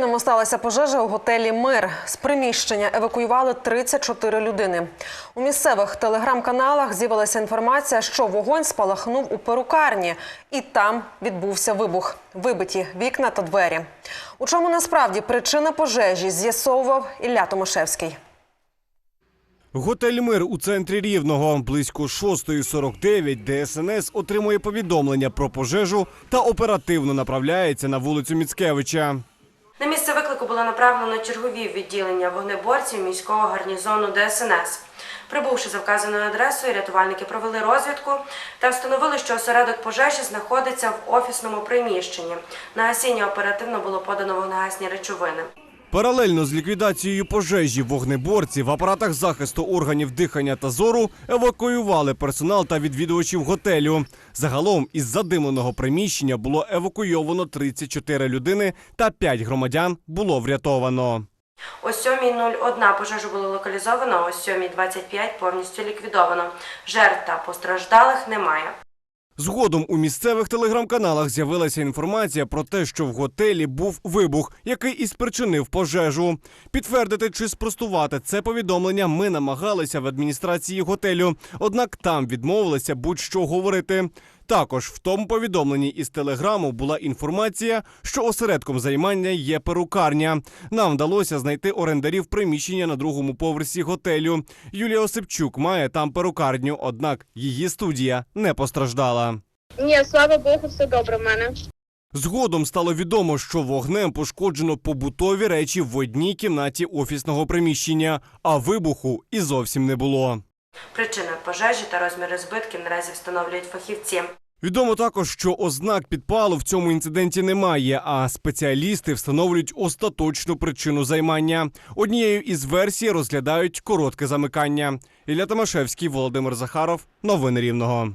Рівному сталася пожежа у готелі Мир. З приміщення евакуювали 34 людини. У місцевих телеграм-каналах з'явилася інформація, що вогонь спалахнув у перукарні, і там відбувся вибух. Вибиті вікна та двері. У чому насправді причина пожежі з'ясовував Ілля Томашевський. Готель Мир у центрі Рівного. Близько 6.49 ДСНС отримує повідомлення про пожежу та оперативно направляється на вулицю Міцкевича. На місце виклику було направлено чергові відділення вогнеборців міського гарнізону ДСНС. Прибувши за вказаною адресою, рятувальники провели розвідку та встановили, що осередок пожежі знаходиться в офісному приміщенні. На гасіння оперативно було подано вогнегасні речовини. Паралельно з ліквідацією пожежі вогнеборці в апаратах захисту органів дихання та зору евакуювали персонал та відвідувачів готелю. Загалом із задимленого приміщення було евакуйовано 34 людини та 5 громадян було врятовано. О 7.01 пожежу було локалізовано, о 7.25 повністю ліквідовано. Жертв та постраждалих немає. Згодом у місцевих телеграм-каналах з'явилася інформація про те, що в готелі був вибух, який і спричинив пожежу. Підтвердити чи спростувати це повідомлення ми намагалися в адміністрації готелю, однак там відмовилися будь-що говорити. Також в тому повідомленні із телеграму була інформація, що осередком займання є перукарня. Нам вдалося знайти орендарів приміщення на другому поверсі готелю. Юлія Осипчук має там перукарню, однак її студія не постраждала. Ні, слава Богу, все добре в мене. Згодом стало відомо, що вогнем пошкоджено побутові речі в одній кімнаті офісного приміщення, а вибуху і зовсім не було. Причини пожежі та розміри збитків наразі встановлюють фахівці. Відомо також, що ознак підпалу в цьому інциденті немає, а спеціалісти встановлюють остаточну причину займання. Однією із версій розглядають коротке замикання. Ілля Томашевський, Володимир Захаров. Новини Рівного.